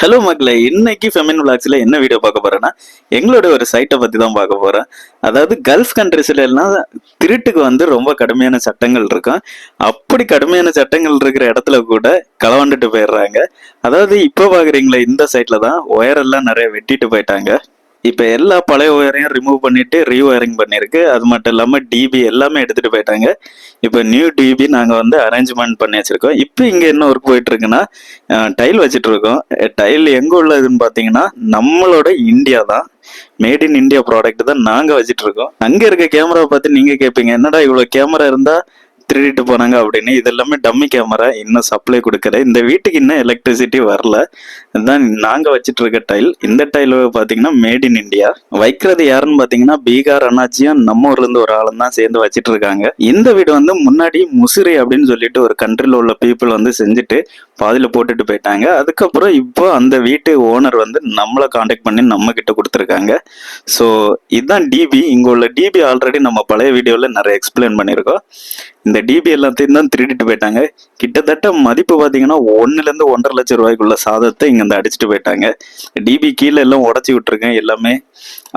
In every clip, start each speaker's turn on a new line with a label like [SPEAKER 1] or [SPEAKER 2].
[SPEAKER 1] Hello மக்களே இன்னைக்கு ஃபெமின் விளாக்ஸில் என்ன வீடியோ பார்க்க போகிறேன்னா எங்களோட ஒரு சைட்டை பற்றி தான் பார்க்க போகிறேன் அதாவது கல்ஃப் கண்ட்ரிஸ்ல எல்லாம் திருட்டுக்கு வந்து ரொம்ப கடுமையான சட்டங்கள் இருக்கும். அப்படி கடுமையான சட்டங்கள் இருக்கிற இடத்துல கூட களவாண்டுட்டு போயிடுறாங்க. அதாவது இப்போ பார்க்குறீங்களா இந்த சைட்டில் தான் ஒயரெல்லாம் நிறைய வெட்டிட்டு போயிட்டாங்க. இப்போ எல்லா பழைய ஒயரையும் ரிமூவ் பண்ணிட்டு ரீஒயரிங் பண்ணியிருக்கு அது மட்டும் இல்லாமல் டிபி எல்லாமே எடுத்துகிட்டு போயிட்டாங்க. இப்போ நியூ டிபி நாங்கள் வந்து அரேஞ்ச்மெண்ட் பண்ணி வச்சுருக்கோம். இப்போ இங்கே என்ன ஒர்க் போயிட்டுருக்குன்னா டைல் வச்சிட்ருக்கோம் டைல் எங்கே உள்ளதுன்னு பார்த்தீங்கன்னா நம்மளோட இந்தியா தான். மேட் இன் இந்தியா ப்ராடக்ட் தான் நாங்கள் வச்சிட்ருக்கோம் அங்கே இருக்க கேமராவை பார்த்து நீங்கள் கேட்பீங்க என்னடா இவ்வளோ கேமரா இருந்தால் திருடிட்டு போனாங்க அப்படின்னு. இது எல்லாமே டம்மி கேமரா இன்னும் சப்ளை கொடுக்கல. இந்த வீட்டுக்கு இன்னும் எலக்ட்ரிசிட்டி வரல. இதுதான் நாங்கள் வச்சுட்டு இருக்க டைல் இந்த டைல் பார்த்தீங்கன்னா மேட் இன் இண்டியா வைக்கிறது யாருன்னு பார்த்தீங்கன்னா பீகார் அண்ணாச்சியும் நம்ம ஊர்லேருந்து ஒரு ஆளும் தான் சேர்ந்து வச்சுட்டு இருக்காங்க இந்த வீடு வந்து முன்னாடி முசிறி அப்படின்னு சொல்லிட்டு ஒரு கண்ட்ரில உள்ள பீப்புள் வந்து செஞ்சுட்டு பாதியில் போட்டுட்டு போயிட்டாங்க. அதுக்கப்புறம் இப்போ அந்த வீட்டு ஓனர் வந்து நம்மளை காண்டாக்ட் பண்ணி நம்ம கிட்ட கொடுத்துருக்காங்க. ஸோ இதுதான் டிபி இங்கே உள்ள டிபி ஆல்ரெடி நம்ம பழைய வீடியோவில் நிறைய எக்ஸ்பிளைன் பண்ணியிருக்கோம். இந்த டிபி எல்லாத்தையும் தான் திருடிட்டு போயிட்டாங்க. கிட்டத்தட்ட மதிப்பு பார்த்தீங்கன்னா ஒன்றுலேருந்து ஒன்றரை லட்சம் ரூபாய்க்குள்ள சாதத்தை இங்கே அடிச்சுட்டு போயிட்டாங்க. டிபி கீழே எல்லாம் உடச்சி விட்டுருக்கேன் எல்லாமே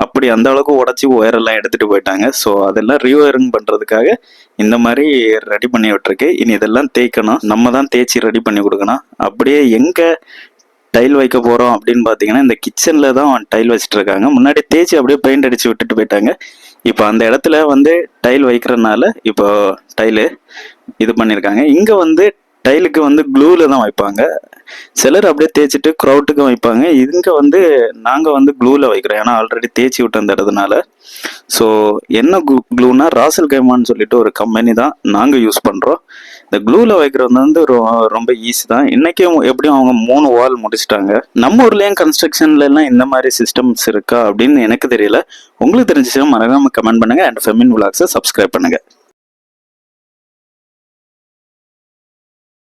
[SPEAKER 1] அப்படி அந்த அளவுக்கு உடச்சி ஒயரெல்லாம் எடுத்துகிட்டு போயிட்டாங்க. ஸோ அதெல்லாம் ரீஒயரிங் பண்ணுறதுக்காக இந்த மாதிரி ரெடி பண்ணி விட்டுருக்கு. இனி இதெல்லாம் தேய்க்கணும். நம்ம தான் தேய்ச்சி ரெடி பண்ணி கொடுக்கணும். அப்படியே எங்கே டைல் வைக்க போகிறோம் அப்படின்னு பார்த்தீங்கன்னா இந்த கிச்சனில் தான் டைல் வச்சிட்டு இருக்காங்க. முன்னாடி தேய்ச்சி அப்படியே பெயிண்ட் அடித்து விட்டுட்டு போயிட்டாங்க. இப்போ அந்த இடத்துல வந்து டைல் வைக்கிறதுனால இப்போ டைலு இது பண்ணியிருக்காங்க. இங்கே வந்து டைலுக்கு வந்து க்ளூவில் தான் வைப்பாங்க. சிலர் அப்படியே தேய்ச்சிட்டு க்ரௌட்டுக்கும் வைப்பாங்க. இங்கே வந்து நாங்கள் வந்து க்ளூவில் வைக்கிறோம். ஏன்னா ஆல்ரெடி தேய்ச்சி விட்டு வந்துடுறதுனால ஸோ என்ன க்ளூனா ராசல் கைமான்னு சொல்லிட்டு ஒரு கம்பெனி தான் நாங்கள் யூஸ் பண்ணுறோம் இந்த க்ளூவில் வைக்கிறது வந்து ரொ- ரொம்ப ஈஸி தான். இன்றைக்கும் எப்படியும் அவங்க மூணு வால் முடிச்சிட்டாங்க. நம்ம ஊர்லேயும் கன்ஸ்ட்ரக்ஷன்ல இந்த மாதிரி சிஸ்டம்ஸ் இருக்கா அப்படின்னு எனக்கு தெரியல. உங்களுக்கு தெரிஞ்சிச்சுன்னா மறக்காமல் கமெண்ட் பண்ணுங்கள் அண்ட் ஃபெமின் விளாக்ஸை சப்ஸ்கிரைப் பண்ணுங்க.